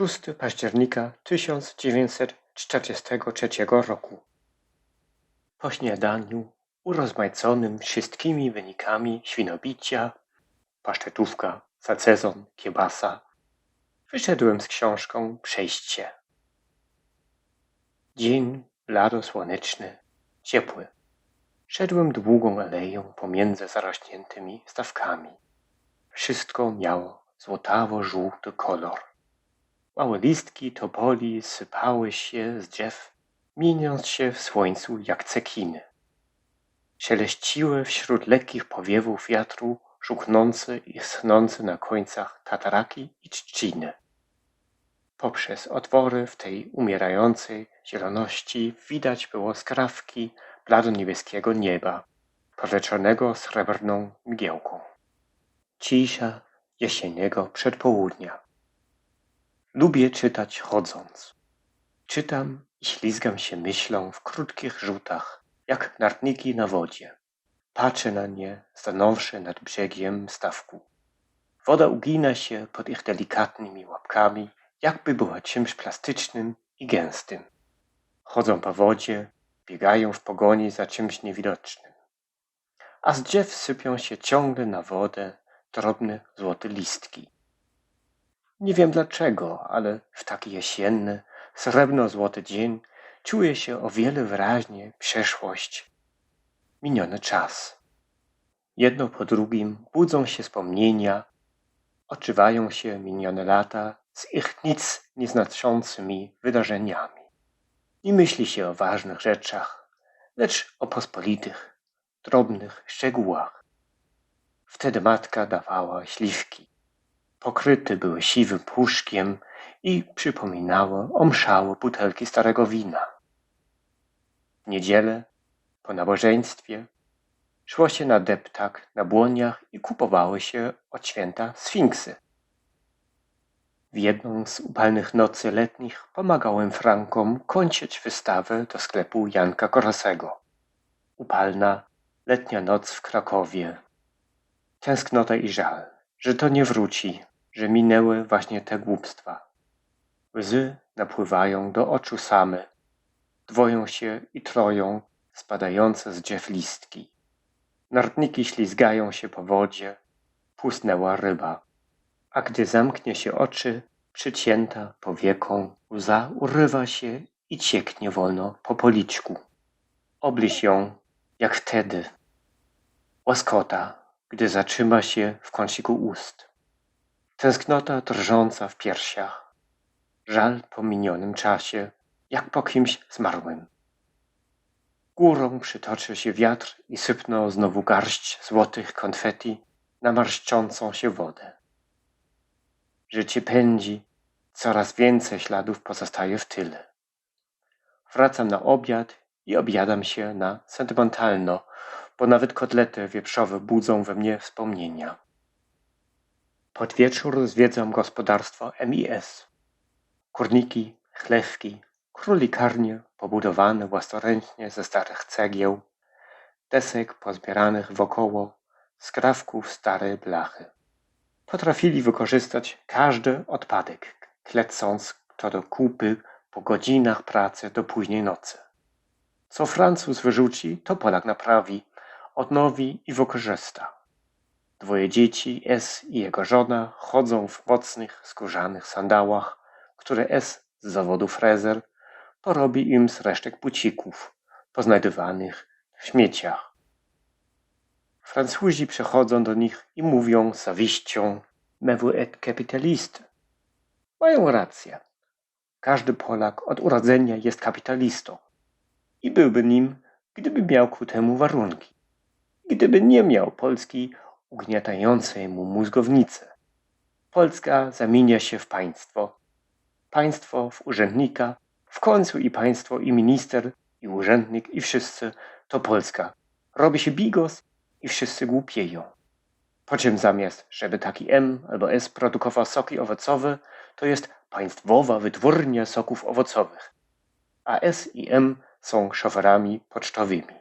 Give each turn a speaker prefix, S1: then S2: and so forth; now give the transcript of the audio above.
S1: Szósty października 1943 roku. Po śniadaniu, urozmaiconym wszystkimi wynikami świnobicia, pasztetówka, sacezon, kiebasa, wyszedłem z książką Przejście. Dzień blado-słoneczny, ciepły. Szedłem długą aleją pomiędzy zarośniętymi stawkami. Wszystko miało złotawo-żółty kolor. Małe listki topoli sypały się z drzew, mieniąc się w słońcu jak cekiny. Szeleściły wśród lekkich powiewów wiatru żuchnące i schnące na końcach tataraki i trzciny. Poprzez otwory w tej umierającej zieloności widać było skrawki blado-niebieskiego nieba, poleczonego srebrną mgiełką. Cisza jesienniego przedpołudnia. Lubię czytać chodząc. Czytam i ślizgam się myślą w krótkich rzutach, jak nartniki na wodzie. Patrzę na nie, stanąwszy nad brzegiem stawku. Woda ugina się pod ich delikatnymi łapkami, jakby była czymś plastycznym i gęstym. Chodzą po wodzie, biegają w pogoni za czymś niewidocznym. A z drzew sypią się ciągle na wodę drobne złote listki. Nie wiem dlaczego, ale w taki jesienny, srebrno-złoty dzień czuję się o wiele wyraźniej przeszłość, miniony czas. Jedno po drugim budzą się wspomnienia, odczuwają się minione lata z ich nic nieznaczącymi wydarzeniami. Nie myśli się o ważnych rzeczach, lecz o pospolitych, drobnych szczegółach. Wtedy matka dawała śliwki pokryte były siwym puszkiem i przypominały omszałe butelki starego wina. W niedzielę, po nabożeństwie, szło się na deptak na błoniach i kupowały się od święta sfinksy. W jedną z upalnych nocy letnich pomagałem Frankom kończyć wystawę do sklepu Janka Korasego. Upalna, letnia noc w Krakowie. Tęsknota i żal, że to nie wróci, że minęły właśnie te głupstwa. Łzy napływają do oczu same, dwoją się i troją spadające z drzew listki. Nartniki ślizgają się po wodzie, pusnęła ryba, a gdy zamknie się oczy, przycięta powieką, łza urywa się i cieknie wolno po policzku. Obliś ją, jak wtedy. Łaskota, gdy zatrzyma się w kąciku ust. Tęsknota drżąca w piersiach. Żal po minionym czasie, jak po kimś zmarłym. Górą przytoczy się wiatr i sypnął znowu garść złotych konfeti na marszczącą się wodę. Życie pędzi, coraz więcej śladów pozostaje w tyle. Wracam na obiad i objadam się na sentymentalno, bo nawet kotlety wieprzowe budzą we mnie wspomnienia. Pod wieczór zwiedzam gospodarstwo MIS. Kurniki, chlewki, królikarnie pobudowane własnoręcznie ze starych cegieł, desek pozbieranych wokoło, skrawków starej blachy. Potrafili wykorzystać każdy odpadek, klecąc to do kupy po godzinach pracy do późnej nocy. Co Francuz wyrzuci, to Polak naprawi, odnowi i wykorzysta. Dwoje dzieci, S i jego żona, chodzą w mocnych, skórzanych sandałach, które S z zawodu frezer porobi im z resztek bucików poznajdywanych w śmieciach. Francuzi przechodzą do nich i mówią z zawiścią Mais vous êtes. Mają rację. Każdy Polak od urodzenia jest kapitalistą i byłby nim, gdyby miał ku temu warunki. Gdyby nie miał Polski ugniatającej mu mózgownicę. Polska zamienia się w państwo. Państwo w urzędnika, w końcu i państwo, i minister, i urzędnik, i wszyscy to Polska. Robi się bigos i wszyscy głupieją. Po czym zamiast, żeby taki M albo S produkował soki owocowe, to jest państwowa wytwórnia soków owocowych. A S i M są szoferami pocztowymi.